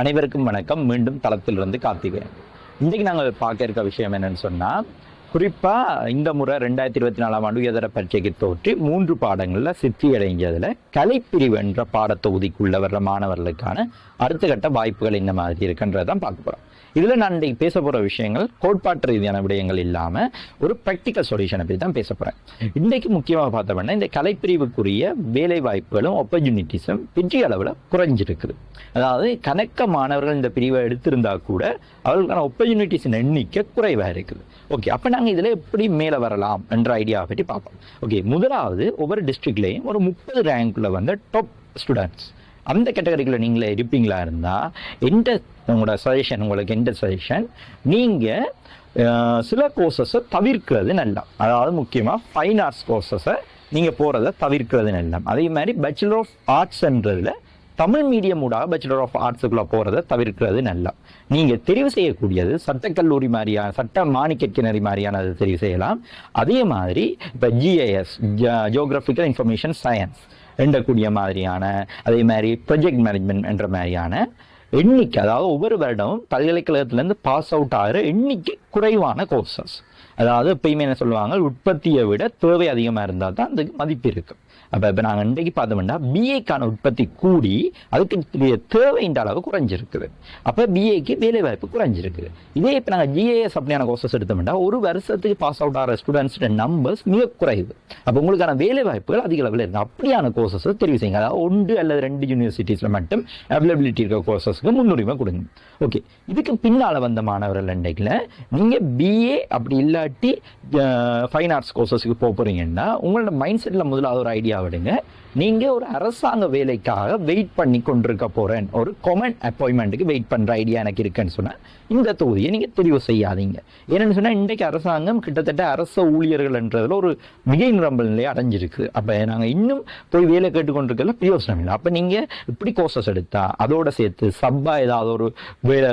அனைவருக்கும் வணக்கம். மீண்டும் தளத்திலிருந்து கார்த்திகேயன் இன்றைக்கு நாங்கள் பார்க்க இருக்க விஷயம் என்னன்னு சொன்னால் குறிப்பாக இந்த முறை ரெண்டாயிரத்தி இருபத்தி நாலாம் ஆண்டு உயர்தர பரீட்சைக்கு தோற்றி மூன்று பாடங்களில் சித்தி அடைஞ்சதில் கலைப்பிரிவு என்ற பாடத்தொகுதிக்குள்ள வர்ற மாணவர்களுக்கான அடுத்த கட்ட வாய்ப்புகள் இந்த மாதிரி இருக்குன்றதான் பார்க்க போகிறோம் இதில் நான் இன்றைக்கு பேச போகிற விஷயங்கள் கோட்பாட்டு ரீதியான விடயங்கள் இல்லாமல் ஒரு ப்ராக்டிக்கல் சொல்யூஷனை பற்றி தான் பேச போகிறேன் இன்றைக்கு முக்கியமாக பார்த்தோம்னா இந்த கலைப்பிரிவுக்குரிய வேலை வாய்ப்புகளும் ஆப்பர்ச்சுனிட்டிஸும் பெரிய அளவில் குறைஞ்சிருக்குது. அதாவது கணக்க மாணவர்கள் இந்த பிரிவை எடுத்திருந்தா கூட அவர்களுக்கான ஆப்பர்ச்சுனிட்டிஸின் எண்ணிக்கை குறைவாக இருக்குது. ஓகே அப்போ நாங்கள் இதில் எப்படி மேலே வரலாம் என்ற ஐடியாவை பற்றி பார்ப்போம். ஓகே முதலாவது ஒவ்வொரு டிஸ்ட்ரிக்ட்லேயும் ஒரு முப்பது ரேங்க்கில் வந்து டாப் ஸ்டூடெண்ட்ஸ் அந்த கேட்டகரிக்குள்ளே நீங்களே இருப்பீங்களா இருந்தால் எந்த உங்களோட சஜஷன் உங்களுக்கு எந்த சஜஷன் நீங்கள் சில கோர்சஸை தவிர்க்கிறது நல்லா அதாவது முக்கியமாக ஃபைன் ஆர்ட்ஸ் கோர்சஸை நீங்கள் போகிறத தவிர்க்கிறது நல்லா அதே மாதிரி பேச்சுலர் ஆஃப் ஆர்ட்ஸ்ன்றதில் தமிழ் மீடியம் ஊடாக பேச்சுலர் ஆஃப் ஆர்ட்ஸுக்குள்ளே போகிறத தவிர்க்கிறது நல்லா நீங்கள் தெரிவு செய்யக்கூடியது சட்டக்கல்லூரி மாதிரியான சட்ட மாணிக்கக்கிணறி மாதிரியானது தெரிவு செய்யலாம். அதே மாதிரி இப்போ ஜிஐஎஸ் ஜியோகிராஃபிக்கல் இன்ஃபர்மேஷன் சயின்ஸ் எண்டக்கூடிய மாதிரியான அதே மாதிரி ப்ரொஜெக்ட் மேனேஜ்மெண்ட் என்ற மாதிரியான எண்ணிக்கை அதாவது ஒவ்வொரு வருடமும் பல்கலைக்கழகத்திலேருந்து பாஸ் அவுட் ஆகிற எண்ணிக்கை குறைவான கோர்சஸ் அதாவது எப்பயுமே என்ன சொல்லுவாங்க உற்பத்தியை விட தேவை அதிகமாக இருந்தால் தான் அதுக்கு மதிப்பு இருக்கும் அப்போ இப்போ நாங்கள் இன்றைக்கு பார்த்தோம்னா பிஏக்கான உற்பத்தி கூடி அதுக்கு தேவை இந்த அளவு குறைஞ்சிருக்குது. அப்போ பிஏக்கு வேலை வாய்ப்பு குறைஞ்சிருக்குது. இதே இப்போ நாங்கள் ஜிஏஎஸ் அப்படியான கோர்சஸ் எடுத்தோம்னா ஒரு வருஷத்துக்கு பாஸ் அவுட் ஆகிற ஸ்டூடெண்ட்ஸோட நம்பர்ஸ் மிக குறைவு. அப்போ உங்களுக்கான வேலை வாய்ப்புகள் அதிக அளவில் இருக்குது அப்படியான கோர்சஸ் தெரிவு செய்யுங்க. அதாவது ஒன்று அல்லது ரெண்டு யூனிவர்சிட்டிஸில் மட்டும் அவைலபிலிட்டி இருக்க கோர்சஸ்க்கு முன்னுரிமை கொடுங்க. ஓகே இதுக்கு பின்னால் வந்த மாணவர்கள் இன்றைக்கில் நீங்கள் பிஏ அப்படி இல்லாட்டி ஃபைன் ஆர்ட்ஸ் கோர்சஸுக்கு போக போகிறீங்கன்னா உங்களோட மைண்ட் செட்டில் முதல்ல ஒரு ஐடியா விடுங்க. நீங்கள் ஒரு அரசாங்க வேலைக்காக வெயிட் பண்ணி கொண்டிருக்க போகிறேன் ஒரு கொமன் அப்பாயின்மெண்ட்டுக்கு வெயிட் பண்ணுற ஐடியா எனக்கு இருக்குன்னு சொன்னால் இந்த தொகுதியை நீங்கள் தெரிவு செய்யாதீங்க. ஏன்னு சொன்னால் இன்றைக்கு அரசாங்கம் கிட்டத்தட்ட அரச ஊழியர்கள்ன்றதில் ஒரு மிகை நிரம்பல் நிலையை அடைஞ்சிருக்கு. அப்போ நாங்கள் இன்னும் போய் வேலை கேட்டுக்கொண்டிருக்கல பிரயோசனம் இல்லை. அப்போ நீங்கள் இப்படி கோர்சஸ் எடுத்தா அதோடு சேர்த்து சப்பா ஏதாவது ஒரு வேலை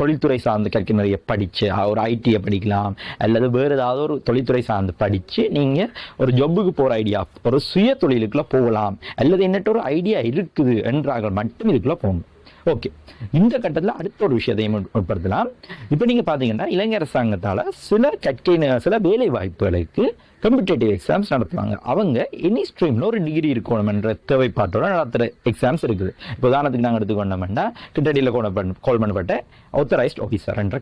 தொழில்துறை சார்ந்து கற்க நிறைய படித்து ஒரு ஐடியை படிக்கலாம். அல்லது வேறு ஏதாவது ஒரு தொழில்துறை சார்ந்து படித்து நீங்கள் ஒரு ஜொப்புக்கு போகிற ஐடியா ஒரு சுய தொழிலுக்குள்ள போகலாம். அல்லது என்னட்ட ஒரு ஐடியா இருக்குது என்றார்கள் மட்டும் இதுக்குள்ள போகணும் ஓகே இந்த கட்டத்தில் அடுத்த ஒரு விஷயத்தையும் உட்படுத்தலாம். இப்போ நீங்கள் பார்த்தீங்கன்னா இலங்கை அரசாங்கத்தால் சில கற்கை சில வேலை வாய்ப்புகளுக்கு கம்படிட்டிவ் எக்ஸாம்ஸ் நடத்துவாங்க. அவங்க எனி ஸ்ட்ரீமில் ஒரு டிகிரி இருக்கணுமென்ற தேவைப்பாட்டோட நடத்துகிற எக்ஸாம்ஸ் இருக்குது. இப்போ உதாரணத்துக்கு நாங்கள் எடுத்துக்கொண்டோம்னா கிட்டடியில் கோல் பண்ண கால் பண்ணப்பட்ட ஆத்தரைஸ்ட் ஆஃபீஸர் என்ற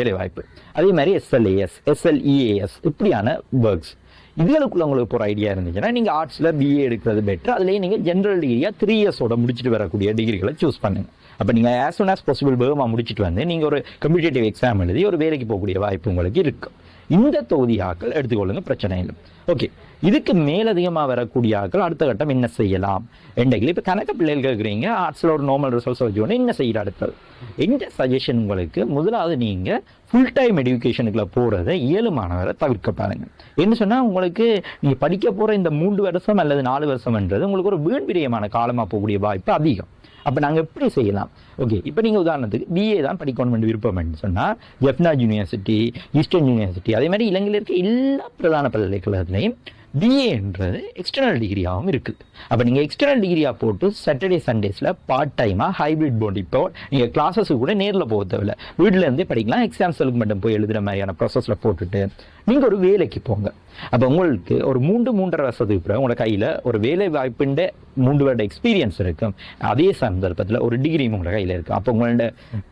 வேலை வாய்ப்பு அதே மாதிரி எஸ்எல்ஏஎஸ் எஸ்எல்இஏஎஸ் இப்படியான ஒர்க்ஸ் இதுகளுக்குள்ள உங்களுக்கு போகிற ஐடியா இருந்துச்சுன்னா நீங்கள் ஆர்ட்ஸில் பிஏ எடுக்கிறது பெட்டர் அதுலேயே நீங்கள் ஜென்ரல் டிகிரியாக த்ரீ இயர்ஸோட முடிச்சுட்டு வரக்கூடிய டிகிரிகளை சூஸ் பண்ணுங்க. அப்போ நீங்கள் ஆஸ் சூன் ஆஸ் பாசிபிள் வேகமாக முடிச்சுட்டு வந்து நீங்கள் ஒரு கம்படிட்டிவ் எக்ஸாம் எழுதி ஒரு வேலைக்கு போகக்கூடிய வாய்ப்பு உங்களுக்கு இருக்கும் இந்த தொகுதி ஆக்கள் எடுத்துக்கொள்ளுங்க பிரச்சனை இல்லை. ஓகே இதுக்கு மேலதிகமாக வரக்கூடிய ஆக்கள் அடுத்த கட்டம் என்ன செய்யலாம் என்றைக்கு? இப்போ கணக்கு பிள்ளைகள் கேட்குறீங்க ஆர்ட்ஸில் ஒரு நார்மல் ரிசல்ட்ஸ் வச்சுக்கணும் என்ன செய்யற அடுத்தது? எந்த சஜஷன் உங்களுக்கு? முதலாவது நீங்கள் ஃபுல் டைம் எடுக்கேஷனுக்குள்ள போகிறத இயலுமானவரை தவிர்க்க பாருங்கள் என்ன சொன்னால் உங்களுக்கு நீங்கள் படிக்க போகிற இந்த மூன்று வருஷம் அல்லது நாலு வருஷம்ன்றது உங்களுக்கு ஒரு வீண் பிரியமான காலமாக போகக்கூடிய வாய்ப்பு அதிகம். அப்போ நாங்கள் எப்படி செய்யலாம்? ஓகே இப்போ நீங்கள் உதாரணத்துக்கு பிஏ தான் படிக்கணும் என்று விருப்பம்னு சொன்னால் ஜெஃப்னாஜ் யூனிவர்சிட்டி ஈஸ்டர்ன் யூனிவர்சிட்டி அதே மாதிரி இலங்கையில் இருக்க எல்லா பிரதான பல்கலைக்கழகத்துலையும் பிஏன்றது எக்ஸ்டர்னல் டிகிரியாகவும் இருக்குது அப்போ நீங்கள் எக்ஸ்டர்னல் டிகிரியாக போட்டு சாட்டர்டே சண்டேஸில் பார்ட் டைமாக ஹைப்ரிட் போர்டு இப்போ நீங்கள் கிளாஸஸுக்கு கூட நேரில் போக தேவையில்ல. வீட்டிலேருந்தே படிக்கலாம் படிக்கலாம் எக்ஸாம்ஸுக்கு மட்டும் போய் எழுதுகிற மாதிரியான ப்ராசஸில் போட்டுட்டு நீங்கள் ஒரு வேலைக்கு போங்க. அப்போ உங்களுக்கு ஒரு மூன்று மூன்றரை வருஷத்துக்கு பிறகு உங்களோட கையில் ஒரு வேலை வாய்ப்புண்ட மூன்று வருட எக்ஸ்பீரியன்ஸ் இருக்கும். அதே சந்தர்ப்பத்தில் ஒரு டிகிரியும் உங்களோட கையில் இருக்கும். அப்போ உங்களோட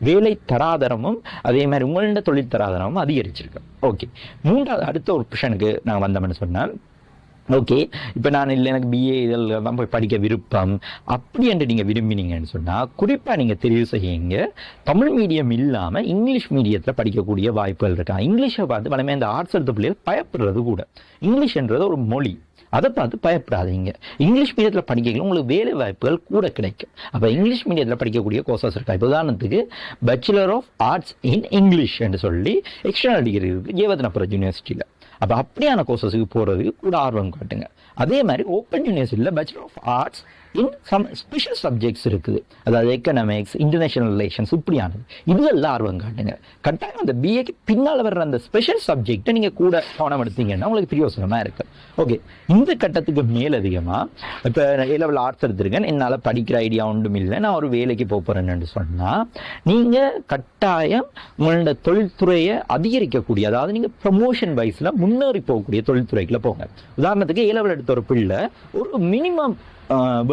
வேலை தராதரமும் அதே மாதிரி உங்களோட தொழில் தராதரமும் அதிகரிச்சிருக்கும். ஓகே மூன்றாவது அடுத்த ஒரு புஷனுக்கு நான் வந்தோம்னு சொன்னால் ஓகே இப்போ நான் இல்லை எனக்கு பிஏ இதில் தான் போய் படிக்க விருப்பம். அப்படி என்று நீங்கள் விரும்பினீங்கன்னு சொன்னால் குறிப்பாக நீங்கள் தெரிவு செய்யுங்க. தமிழ் மீடியம் இல்லாமல் இங்கிலீஷ் மீடியத்தில் படிக்கக்கூடிய வாய்ப்புகள் இருக்கா? இங்கிலீஷை பார்த்து வளமே இந்த ஆர்ட்ஸ் எடுத்த பிள்ளைகள் பயப்படுறது கூட. இங்கிலீஷ்ன்றது ஒரு மொழி. அதை பார்த்து பயப்படாதீங்க. இங்கிலீஷ் மீடியத்தில் படிக்கல உங்களுக்கு வேலை வாய்ப்புகள் கூட கிடைக்கும். அப்போ இங்கிலீஷ் மீடியத்தில் படிக்கக்கூடிய கோர்சஸ் இருக்கா? இப்போ உதாரணத்துக்கு bachelor of arts in English என்று சொல்லி எக்ஸ்டர்னல் டிகிரி இருக்குது ஜேவதனபுரம் யூனிவர்சிட்டியில் அப்போ அப்படியான கோர்சஸுக்கு போகிறதுக்கு கூட ஆர்வம் காட்டுங்க. அதே மாதிரி ஓப்பன் யூனிவர்சிட்டியில் bachelor of arts in some special subjects இருக்குது. அதாவது எக்கனாமிக்ஸ் இன்டர்நேஷனல் ரிலேஷன்ஸ் இப்படியானது. இதுவெல்லாம் ஆர்வம் காட்டுங்க. கட்டாயம் அந்த பிஏக்கு பின்னால் வர்ற அந்த ஸ்பெஷல் சப்ஜெக்டை நீங்கள் கூட கவனம் எடுத்தீங்கன்னா உங்களுக்கு பிரியோசனமாக இருக்கு ஓகே இந்த கட்டத்துக்கு மேலதிகமாக இப்போ ஏ லெவல் ஆர்ட்ஸ் எடுத்திருக்கேன். என்னால் படிக்கிற ஐடியா ஒன்றும் இல்லை. நான் ஒரு வேலைக்கு போக போகிறேன்னு சொன்னால் நீங்கள் கட்டாயம் உங்களோட தொழில்துறையை அதிகரிக்கக்கூடிய அதாவது நீங்கள் ப்ரமோஷன் வைஸில் முன்னேறி போகக்கூடிய தொழில்துறைக்குள்ளே போங்க. உதாரணத்துக்கு ஏ லெவல் எடுத்த ஒரு பிள்ளை ஒரு மினிமம்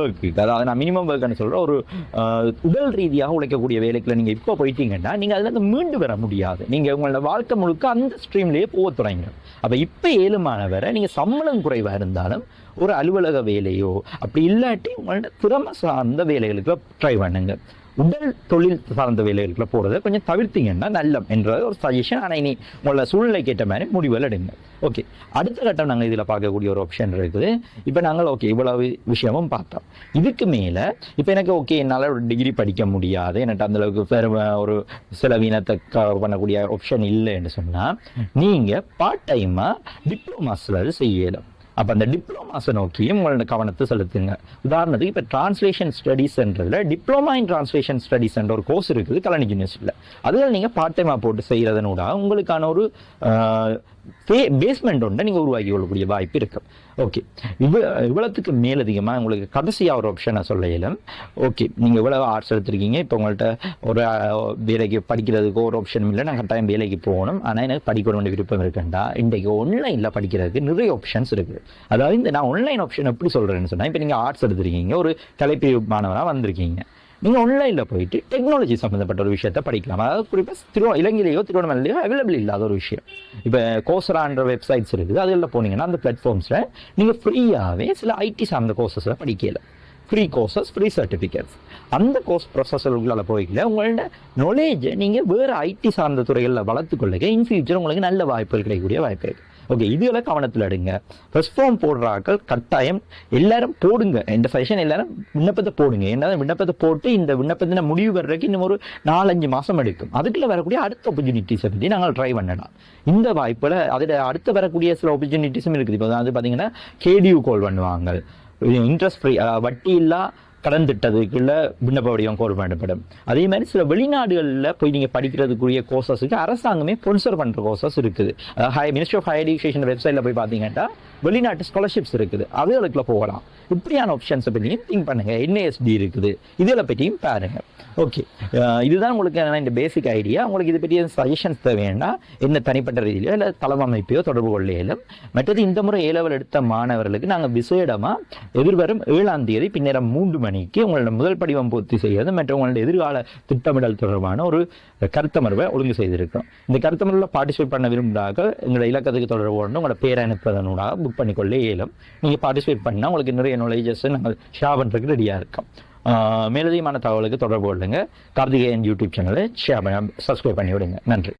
ஒர்க் அதாவது நான் மினிமம் ஒர்க்குன்னு சொல்கிறேன் ஒரு உடல் ரீதியாக உழைக்கக்கூடிய வேலைக்குள்ள நீங்கள் இப்போ போயிட்டீங்கன்னா நீங்கள் அதுலேருந்து மீண்டு வர முடியாது. நீங்கள் உங்களோட வாழ்க்கை முழுக்க அந்த ஸ்ட்ரீம்லேயே போக தொடங்கிடும். அப்போ இப்போ ஏழுமானவரை நீங்கள் சம்பளம் குறைவாக இருந்தாலும் ஒரு அலுவலக வேலையோ அப்படி இல்லாட்டி உங்களோட திறமை சார்ந்த வேலைகளுக்கு ட்ரை பண்ணுங்கள் உடல் தொழில் சார்ந்த வேலைகளுக்குள்ள போகிறத கொஞ்சம் தவிர்த்தீங்கன்னா நல்லம் என்ற ஒரு சஜஷன் ஆனால் இனி உங்களோட சூழ்நிலைக்கு ஏற்ற மாதிரி முடிவுகள் எடுங்க. ஓகே அடுத்த கட்டம் நாங்கள் இதில் பார்க்கக்கூடிய ஒரு ஆப்ஷன் இருக்குது. இப்போ நாங்கள் ஓகே இவ்வளவு விஷயமும் பார்த்தோம். இதுக்கு மேலே இப்போ எனக்கு ஓகே என்னால் ஒரு டிகிரி படிக்க முடியாது. எனக்கு அந்த அளவுக்கு வேறு ஒரு செலவீனத்தை cover பண்ணக்கூடிய ஆப்ஷன் இல்லைன்னு சொன்னால் நீங்கள் பார்ட் டைமாக டிப்ளமாஸில் செய்யலாம் அப்போ அந்த டிப்ளமாஸை நோக்கியும் உங்களோட கவனத்தை செலுத்துங்க. உதாரணத்துக்கு இப்போ டிரான்ஸ்லேஷன் ஸ்டடீஸ்ன்றதுல டிப்ளமா இன் டிரான்ஸ்லேஷன் ஸ்டடீஸ்ன்ற ஒரு கோர்ஸ் இருக்குது கலனி யூனிவர்சிட்டியில் அதில் நீங்கள் பார்ட் டைமாக போட்டு செய்கிறதனூட உங்களுக்கான ஒரு பேஸ்மெண்ட் ஒன்றை நீங்கள் உருவாக்கி கொள்ளக்கூடிய வாய்ப்பு இருக்கு. ஓகே இவ்வளோ இவ்வளோத்துக்கு மேலதிகமாக உங்களுக்கு கடைசியாக ஒரு ஆப்ஷனை சொல்ல இயலும். ஓகே நீங்கள் இவ்வளோ ஆர்ட்ஸ் எடுத்திருக்கீங்க. இப்போ உங்கள்கிட்ட ஒரு வேலைக்கு படிக்கிறதுக்கு ஒரு ஆப்ஷன் இல்லை. நான் கட்டாயம் வேலைக்கு போகணும். ஆனால் எனக்கு படிக்க வேண்டிய விருப்பம் இருக்குண்டா? இன்றைக்கு ஆன்லைனில் படிக்கிறதுக்கு நிறைய ஆப்ஷன்ஸ் இருக்குது அதாவது இந்த நான் ஆன்லைன் ஆப்ஷன் எப்படி சொல்கிறேன்னு சொன்னால் இப்போ நீங்கள் ஆர்ட்ஸ் எடுத்திருக்கீங்க. ஒரு கலைப்பிரிவு மாணவராக வந்திருக்கீங்க. நீங்கள் ஆன்லைனில் போயிட்டு டெக்னாலஜி சம்மந்தப்பட்ட ஒரு விஷயத்தை படிக்கலாம். அதாவது குறிப்பாக திரு இலங்கையிலேயோ திருவண்ணாமலையிலையோ அவைலபிள் இல்லாத ஒரு விஷயம். இப்போ கோசரான்ற வெப்சைட்ஸ் இருக்குது. அதில் போனீங்கன்னா அந்த பிளாட்ஃபார்ம்ஸில் நீங்கள் ஃப்ரீயாகவே சில ஐடி சார்ந்த கோர்சஸில் படிக்கல. ஃப்ரீ கோர்சஸ் ஃப்ரீ சர்டிஃபிகேட்ஸ் அந்த கோர்ஸ் ப்ரொசஸர்களுக்குள்ள போய்க்கல. உங்களோட நாலேஜை நீங்கள் வேறு ஐடி சார்ந்த துறைகளில் வளர்த்துக்கொள்ளுங்க இன் ஃபியூச்சர் உங்களுக்கு நல்ல வாய்ப்புகள் கிடைக்கக்கூடிய வாய்ப்பு இருக்குது ஓகே இதுகளை கவனத்தில் எடுங்க. ஃபர்ஸ்ட் ஃபார்ம் போடுற ஆட்கள் கட்டாயம் எல்லாரும் போடுங்க. இந்த சஜஷன் எல்லாரும் விண்ணப்பத்தை போடுங்க. என்ன விண்ணப்பத்தை போட்டு இந்த விண்ணப்பத்தின முடிவு வர்றதுக்கு இன்னும் ஒரு நாலஞ்சு மாதம் எடுக்கும். அதுக்குள்ள வரக்கூடிய அடுத்த ஆப்பர்ச்சுனிட்டிஸை பற்றி நாங்கள் ட்ரை பண்ணலாம். இந்த வாய்ப்பில் அதில் அடுத்து வரக்கூடிய சில ஆப்பர்ச்சுனிட்டிஸும் இருக்குது. இப்போ அது பார்த்தீங்கன்னா கேடியூ கால் பண்ணுவாங்க. இன்ட்ரெஸ்ட் ஃப்ரீ வட்டி இல்லா கடந்திட்டதுக்குள்ள விண்ணப்ப வடிவம் கோர் பண்ணப்படும் அதே மாதிரி சில வெளிநாடுகளில் போய் நீங்கள் படிக்கிறதுக்குரிய கோர்சஸுக்கு அரசாங்கமே ஸ்பான்சர் பண்ணுற கோர்சஸ் இருக்குது. High ministry of higher education வெப்சைட்டில் போய் பார்த்தீங்கன்னா வெளிநாட்டு ஸ்காலர்ஷிப்ஸ் இருக்குது. அதுகளுக்குள்ள போகலாம். இப்படியான ஆப்ஷன்ஸை பற்றியும் திங்க் பண்ணுங்கள் என்ஏஎஸ்டி இருக்குது. இதில் பற்றியும் பாருங்க. ஓகே இதுதான் உங்களுக்கு என்ன இந்த பேசிக் ஐடியா உங்களுக்கு இது பற்றிய சஜஷன்ஸ் தேவைன்னா என்ன தனிப்பட்ட ரீதியிலோ இல்லை தளவமைப்பையோ தொடர்பு கொள்ள இயலும் மற்றது இந்த முறை ஏ லெவல் எடுத்த மாணவர்களுக்கு நாங்கள் விசேடமாக எதிர்வரும் ஏழாம் தேதி பின்னரம் மூன்று மணிக்கு உங்களோட முதல் படிவம் பூர்த்தி செய்வது மற்றும் உங்களோட எதிர்கால திட்டமிடல் தொடர்பான ஒரு கருத்தமர்வை ஒழுங்கு செய்திருக்கோம். இந்த கருத்தமர்வில் பார்ட்டிசிபேட் பண்ண விரும்புகிறார்கள். எங்களோட இலக்கத்துக்கு தொடர்பு கொண்டு உங்களோட பேரை அனுப்புவதனூடாக புக் பண்ணிக்கொள்ள இயலும். நீங்கள் பார்ட்டிசிபேட் பண்ணால் உங்களுக்கு நிறைய நாலேஜஸ் நாங்கள் ஷேர் பண்ணுறதுக்கு ரெடியாக இருக்கோம். மேலதிகமான தகவலுக்கு தொடர்பு கொள்ளுங்கள் கார்த்திகேயன் யூடியூப் சேனலை ஷேர் பண்ண சப்ஸ்கிரைப் பண்ணி விடுங்க நன்றி.